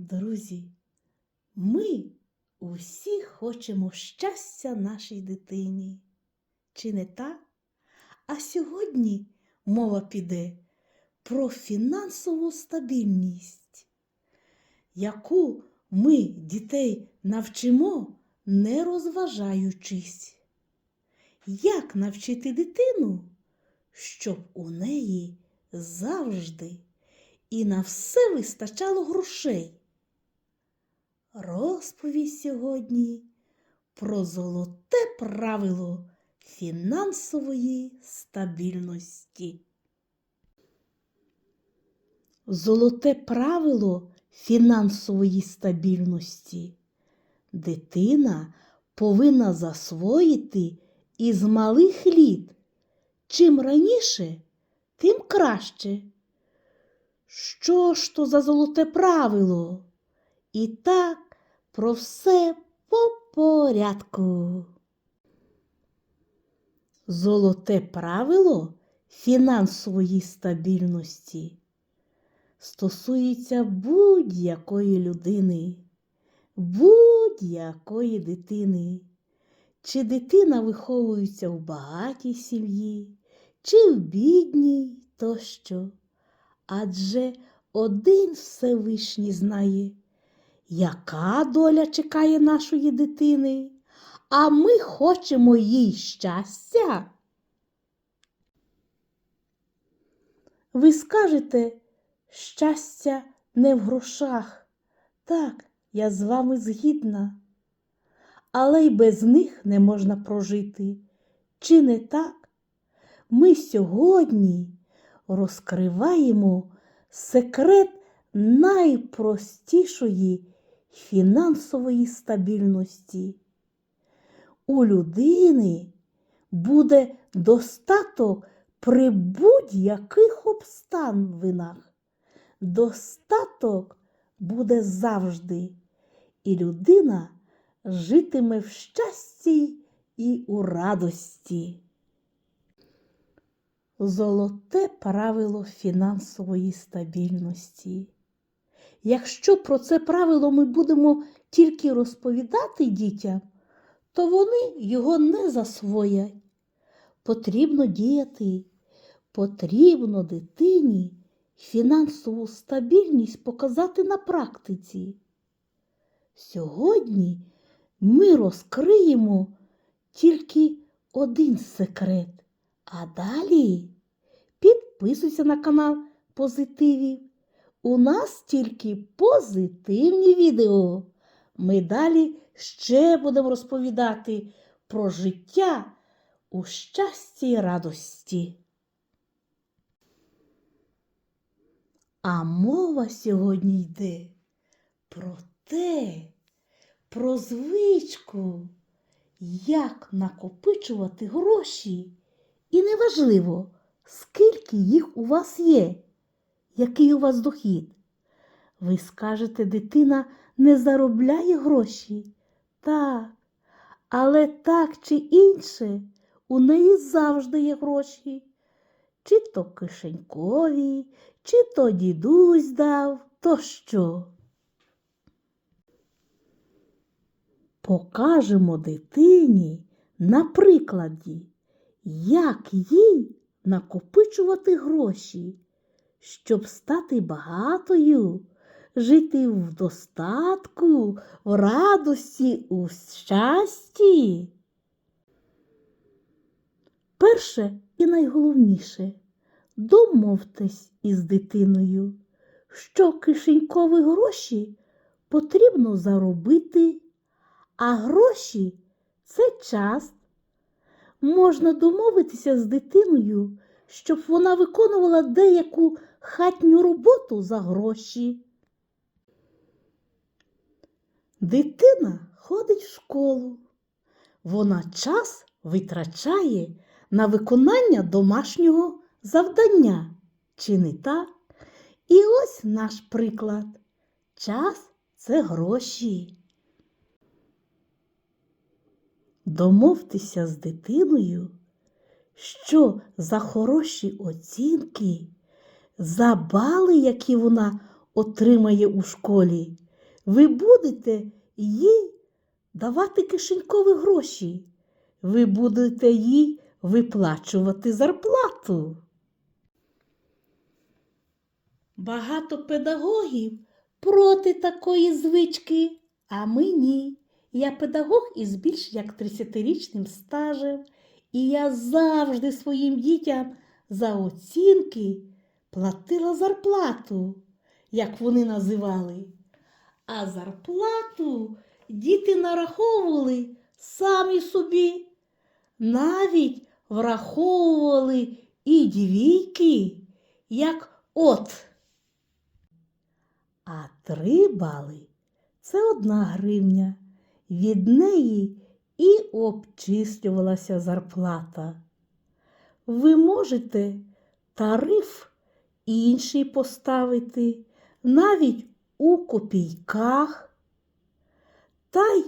Друзі, ми усі хочемо щастя нашій дитині. Чи не так? А сьогодні мова піде про фінансову стабільність, яку ми дітей навчимо, не розважаючись. Як навчити дитину, щоб у неї завжди і на все вистачало грошей? Розповідь сьогодні про золоте правило фінансової стабільності. Золоте правило фінансової стабільності. Дитина повинна засвоїти із малих літ. Чим раніше, тим краще. Що ж то за золоте правило? І так про все по порядку. Золоте правило фінансової стабільності стосується будь-якої людини, будь-якої дитини. Чи дитина виховується в багатій сім'ї, чи в бідній тощо. Адже один Всевишній знає, яка доля чекає нашої дитини, а ми хочемо їй щастя. Ви скажете, щастя не в грошах. Так, я з вами згідна. Але й без них не можна прожити. Чи не так? Ми сьогодні розкриваємо секрет найпростішої фінансової стабільності. У людини буде достаток при будь-яких обставинах. Достаток буде завжди, і людина житиме в щасті і у радості. Золоте правило фінансової стабільності. Якщо про це правило ми будемо тільки розповідати дітям, то вони його не засвоять. Потрібно діяти, потрібно дитині фінансову стабільність показати на практиці. Сьогодні ми розкриємо тільки один секрет, а далі підписуйся на канал Позитивів. У нас тільки позитивні відео. Ми далі ще будемо розповідати про життя у щасті і радості. А мова сьогодні йде про те, про звичку, як накопичувати гроші. І неважливо, скільки їх у вас є, який у вас дохід. Ви скажете, дитина не заробляє гроші. Так, але так чи інше, у неї завжди є гроші. Чи то кишенькові, чи то дідусь дав, то що. Покажемо дитині на прикладі, як їй накопичувати гроші, щоб стати багатою, жити в достатку, в радості, у щасті. Перше і найголовніше домовтесь із дитиною, що кишенькові гроші потрібно заробити, а гроші це час. Можна домовитися з дитиною, щоб вона виконувала деяку хатню роботу за гроші. Дитина ходить в школу. Вона час витрачає на виконання домашнього завдання. Чи не так? І ось наш приклад. Час це гроші. Домовтеся з дитиною, що за хороші оцінки, за бали, які вона отримає у школі, ви будете їй давати кишенькові гроші. Ви будете їй виплачувати зарплату. Багато педагогів проти такої звички, а ми ні. Я педагог із більш як 30-річним стажем, і я завжди своїм дітям за оцінки платила зарплату, як вони називали. А зарплату діти нараховували самі собі, навіть враховували і двійки, як от. А три бали це одна гривня. Від неї і обчислювалася зарплата. Ви можете тариф інший поставити навіть у копійках. Та й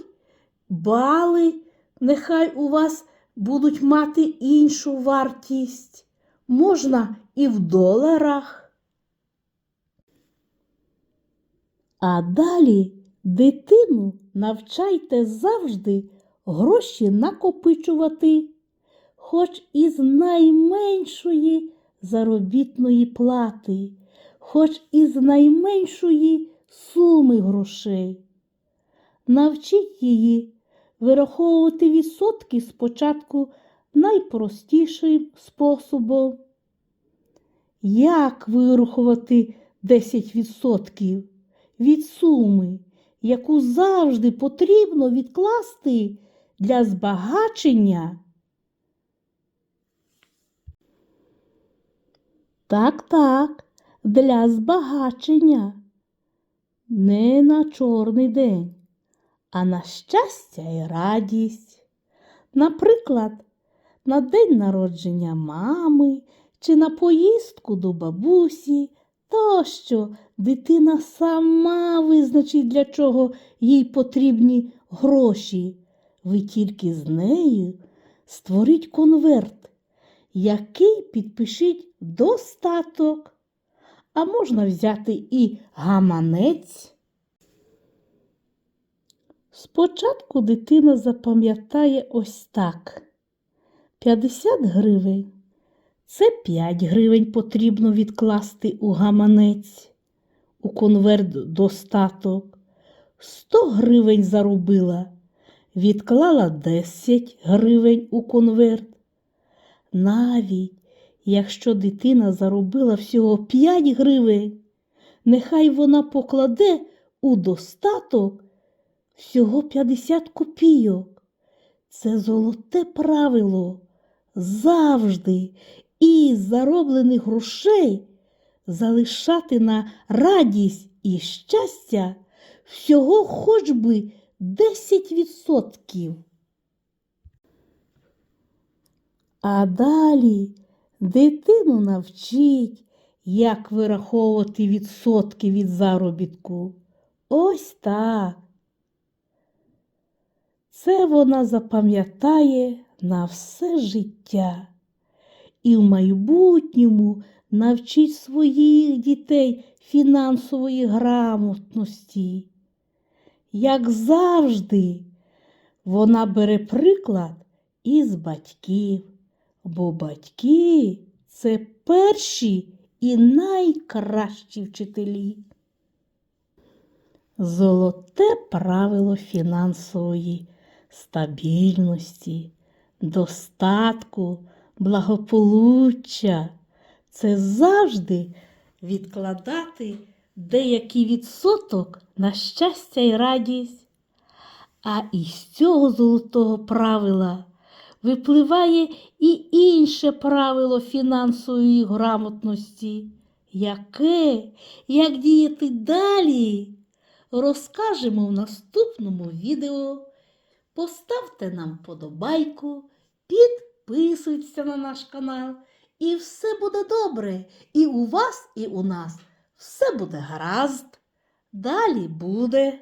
бали нехай у вас будуть мати іншу вартість. Можна і в доларах. А далі дитину навчайте завжди гроші накопичувати, хоч із найменшої заробітної плати, хоч із найменшої суми грошей. Навчіть її вираховувати відсотки спочатку найпростішим способом. Як вирахувати 10% від суми, яку завжди потрібно відкласти для збагачення? Так, так, для збагачення. Не на чорний день, а на щастя і радість. Наприклад, на день народження мами чи на поїздку до бабусі, тощо дитина сама визначить, для чого їй потрібні гроші. Ви тільки з нею створіть конверт, який підпишіть достаток, а можна взяти і гаманець. Спочатку дитина запам'ятає ось так. 50 гривень. Це 5 гривень потрібно відкласти у гаманець, у конверт достаток. 100 гривень заробила, відклала 10 гривень у конверт. Навіть якщо дитина заробила всього 5 гривень, нехай вона покладе у достаток всього 50 копійок. Це золоте правило завжди із зароблених грошей залишати на радість і щастя всього хоч би 10%. А далі дитину навчить, як вираховувати відсотки від заробітку. Ось так. Це вона запам'ятає на все життя і в майбутньому навчить своїх дітей фінансової грамотності. Як завжди, вона бере приклад із батьків, бо батьки це перші і найкращі вчителі. Золоте правило фінансової стабільності, достатку, благополуччя це завжди відкладати деякий відсоток на щастя і радість. А із цього золотого правила випливає і інше правило фінансової грамотності, яке, як діяти далі, розкажемо в наступному відео. Поставте нам подобайку, підписуйтесь на наш канал, і все буде добре. І у вас, і у нас все буде гаразд. Далі буде.